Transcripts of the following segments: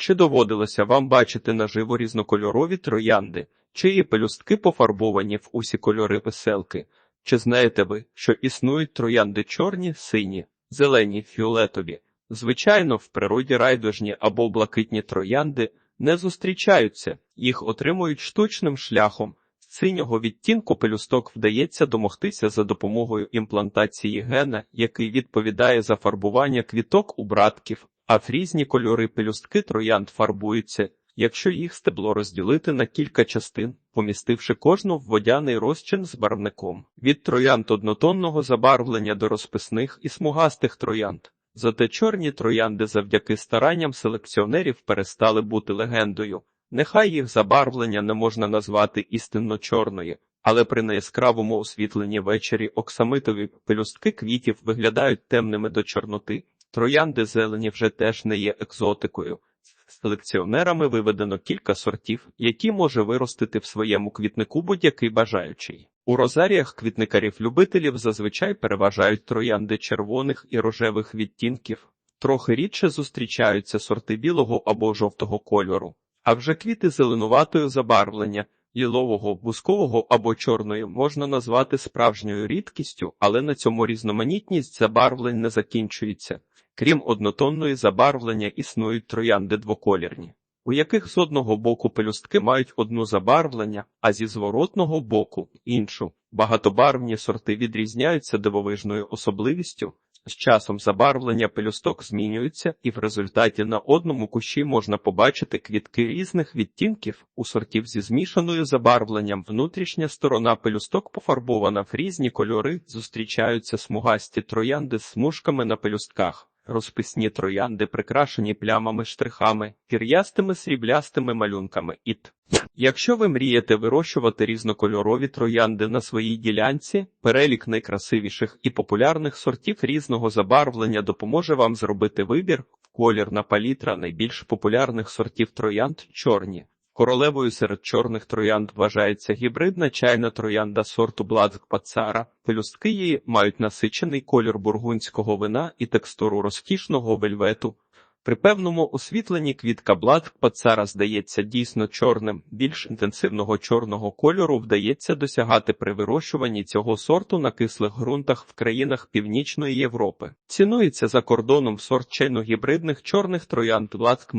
Чи доводилося вам бачити наживо різнокольорові троянди, чиї пелюстки пофарбовані в усі кольори веселки? Чи знаєте ви, що існують троянди чорні, сині, зелені, фіолетові? Звичайно, в природі райдужні або блакитні троянди не зустрічаються, їх отримують штучним шляхом. Синього відтінку пелюсток вдається домогтися за допомогою імплантації гена, який відповідає за фарбування квіток у братків, а в різні кольори пелюстки троянд фарбуються, якщо їх стебло розділити на кілька частин, помістивши кожну в водяний розчин з барвником. Від троянд однотонного забарвлення до розписних і смугастих троянд. Зате чорні троянди завдяки старанням селекціонерів перестали бути легендою. Нехай їх забарвлення не можна назвати істинно чорної, але при неяскравому освітленні ввечері оксамитові пелюстки квітів виглядають темними до чорноти. Троянди зелені вже теж не є екзотикою. Селекціонерами виведено кілька сортів, які може виростити в своєму квітнику будь-який бажаючий. У розаріях квітникарів-любителів зазвичай переважають троянди червоних і рожевих відтінків. Трохи рідше зустрічаються сорти білого або жовтого кольору, а вже квіти зеленуватої забарвлення, лілового, бускового або чорної можна назвати справжньою рідкістю, але на цьому різноманітність забарвлень не закінчується. Крім однотонної забарвлення, існують троянди двоколірні, у яких з одного боку пелюстки мають одну забарвлення, а зі зворотного боку іншу. Багатобарвні сорти відрізняються дивовижною особливістю. З часом забарвлення пелюсток змінюється, і в результаті на одному кущі можна побачити квітки різних відтінків. У сортів зі змішаною забарвленням внутрішня сторона пелюсток пофарбована в різні кольори, зустрічаються смугасті троянди з смужками на пелюстках. Розписні троянди прикрашені плямами штрихами, пір'ястими сріблястими малюнками іт. Якщо ви мрієте вирощувати різнокольорові троянди на своїй ділянці, перелік найкрасивіших і популярних сортів різного забарвлення допоможе вам зробити вибір. Колірна палітра найбільш популярних сортів троянд чорні. Королевою серед чорних троянд вважається гібридна чайна троянда сорту Бладзк Пацара. Пелюстки її мають насичений колір бургундського вина і текстуру розкішного вельвету. При певному освітленні квітка Бласкпацара здається дійсно чорним. Більш інтенсивного чорного кольору вдається досягати при вирощуванні цього сорту на кислих ґрунтах в країнах Північної Європи. Цінується за кордоном сорт чайно-гібридних чорних троянд Бладзк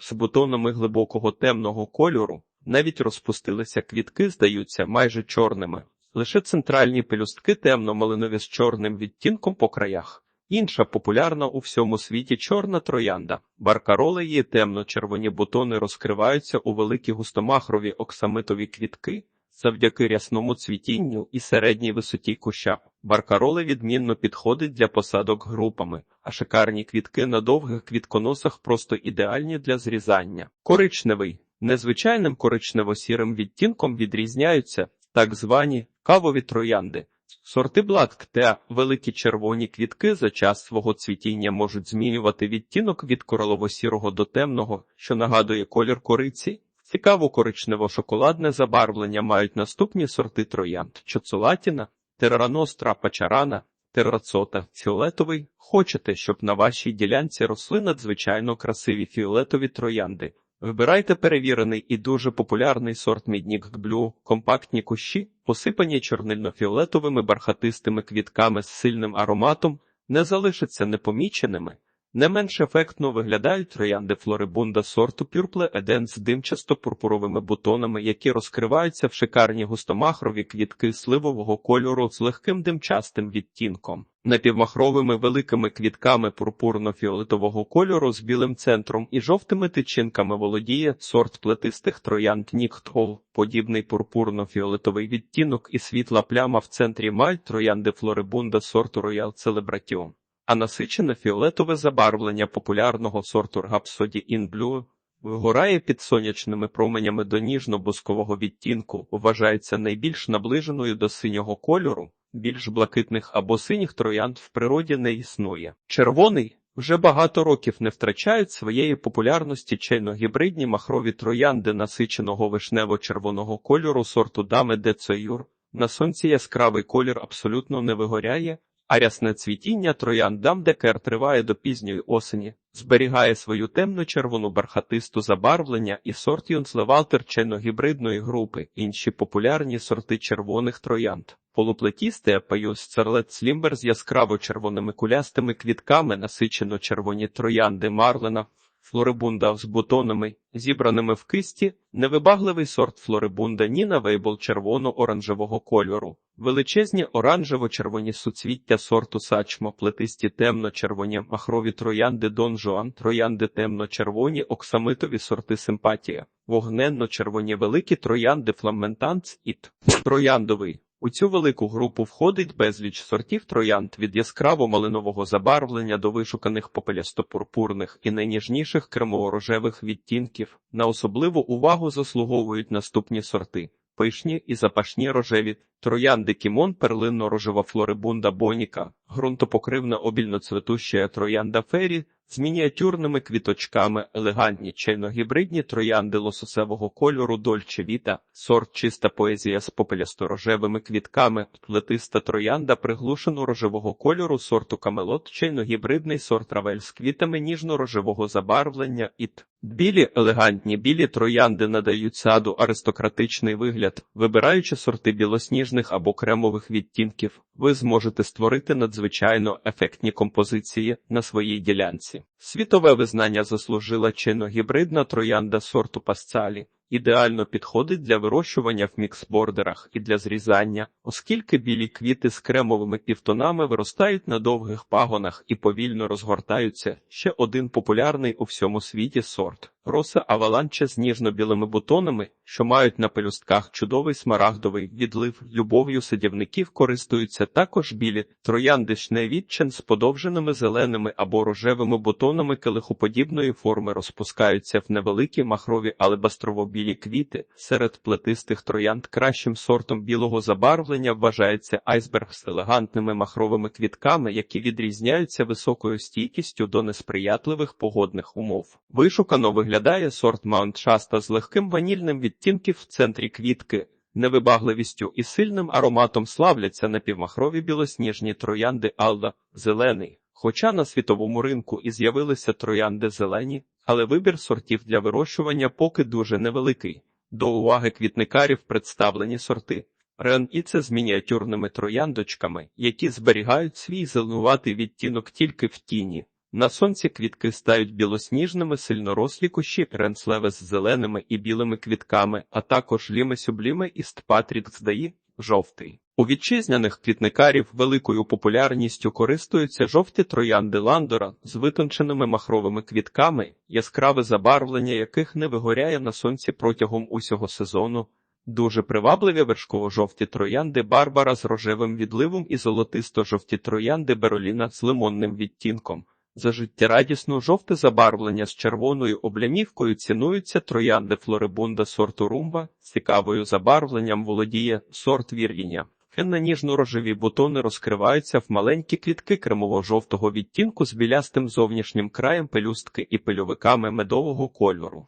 з бутонами глибокого темного кольору. Навіть розпустилися квітки, здаються майже чорними. Лише центральні пелюстки темно-малинові з чорним відтінком по краях. Інша популярна у всьому світі чорна троянда. Баркароли її темно-червоні бутони розкриваються у великі густомахрові оксамитові квітки завдяки рясному цвітінню і середній висоті куща. Баркароли відмінно підходить для посадок групами, а шикарні квітки на довгих квітконосах просто ідеальні для зрізання. Коричневий незвичайним коричнево-сірим відтінком відрізняються так звані кавові троянди. Сорти блатк та великі червоні квітки за час свого цвітіння можуть змінювати відтінок від коралово-сірого до темного, що нагадує колір кориці. Цікаво коричнево-шоколадне забарвлення мають наступні сорти троянд: чоцолатіна, терраностра пачарана, террацота, фіолетовий. Хочете, щоб на вашій ділянці росли надзвичайно красиві фіолетові троянди. Вибирайте перевірений і дуже популярний сорт Міднік Блю, компактні кущі, посипані чорнильно-фіолетовими бархатистими квітками з сильним ароматом, не залишаться непоміченими. Не менш ефектно виглядають троянди флорибунда сорту Пюрпле Еден з димчасто-пурпуровими бутонами, які розкриваються в шикарні густомахрові квітки сливового кольору з легким димчастим відтінком. Напівмахровими великими квітками пурпурно-фіолетового кольору з білим центром і жовтими тичинками володіє сорт плетистих троянд Ніктол. Подібний пурпурно-фіолетовий відтінок і світла пляма в центрі мають троянди флорибунда сорту Royal Celebration а насичене фіолетове забарвлення популярного сорту Rhapsody in Blue вигорає під сонячними променями до ніжно-бускового відтінку, вважається найбільш наближеною до синього кольору, більш блакитних або синіх троянд в природі не існує. Червоний вже багато років не втрачають своєї популярності чайно-гібридні махрові троянди насиченого вишнево-червоного кольору сорту Даме де Цоюр. На сонці яскравий колір абсолютно не вигоряє, а рясне цвітіння троян дамдекер триває до пізньої осені. Зберігає свою темно-червону бархатисту забарвлення і сорт Юнслевалтер чайно-гібридної групи, інші популярні сорти червоних троянд. Полуплетісте Апаюс церлет Слімбер з яскраво червоними кулястими квітками, насичено червоні троянди Марлена, флорибунда з бутонами, зібраними в кисті, невибагливий сорт флорибунда Ніна Вейбл червоно-оранжевого кольору, величезні оранжево-червоні суцвіття сорту сачмо, плетисті темно-червоні махрові троянди Дон Жуан, троянди темно-червоні, оксамитові сорти симпатія, вогненно-червоні великі троянди фламентанц і т. трояндовий. У цю велику групу входить безліч сортів троянд від яскраво-малинового забарвлення до вишуканих попелясто-пурпурних і найніжніших кремово-рожевих відтінків. На особливу увагу заслуговують наступні сорти. Пишні і запашні рожеві, троянди кімон, перлинно-рожева флорибунда боніка, ґрунтопокривна обільноцветуща троянда фері, з мініатюрними квіточками, елегантні чайно-гібридні троянди лососевого кольору Дольче Віта, сорт чиста поезія з попелясто-рожевими квітками, плетиста троянда приглушено-рожевого кольору сорту камелот, чайно-гібридний сорт равель з квітами ніжно-рожевого забарвлення іт. Білі елегантні білі троянди надають саду аристократичний вигляд, вибираючи сорти білосніжних або кремових відтінків, ви зможете створити надзвичайно ефектні композиції на своїй ділянці. Світове визнання заслужила чинно-гібридна троянда сорту пасцалі. Ідеально підходить для вирощування в міксбордерах і для зрізання, оскільки білі квіти з кремовими півтонами виростають на довгих пагонах і повільно розгортаються. Ще один популярний у всьому світі сорт роса аваланча з ніжно-білими бутонами, що мають на пелюстках чудовий смарагдовий відлив. Любов'ю садівників користуються також білі троянди шневітчен з подовженими зеленими або рожевими бутонами келихоподібної форми розпускаються в невеликі махрові алебастрово-білі квіти. Серед плетистих троянд кращим сортом білого забарвлення вважається айсберг з елегантними махровими квітками, які відрізняються високою стійкістю до несприятливих погодних умов. Вишукано виглядає сорт Маунт Шаста з легким ванільним відтінків в центрі квітки. Невибагливістю і сильним ароматом славляться напівмахрові білосніжні троянди Алда зелений. Хоча на світовому ринку і з'явилися троянди зелені, але вибір сортів для вирощування поки дуже невеликий. До уваги квітникарів представлені сорти. Рен і це з мініатюрними трояндочками, які зберігають свій зеленуватий відтінок тільки в тіні. На сонці квітки стають білосніжними, сильнорослі кущі ренслеве з зеленими і білими квітками, а також лімесюбліме і стпатрік здаї жовтий. У вітчизняних квітникарів великою популярністю користуються жовті троянди ландора з витонченими махровими квітками, яскраве забарвлення яких не вигоряє на сонці протягом усього сезону. Дуже привабливі вершково-жовті троянди Барбара з рожевим відливом і золотисто-жовті троянди Бероліна з лимонним відтінком. За життєрадісну жовте забарвлення з червоною облямівкою цінуються троянди флорибунда сорту румба, цікавою забарвленням володіє сорт вір'їня. На ніжно-рожеві бутони розкриваються в маленькі квітки кремово-жовтого відтінку з білястим зовнішнім краєм пелюстки і пильовиками медового кольору.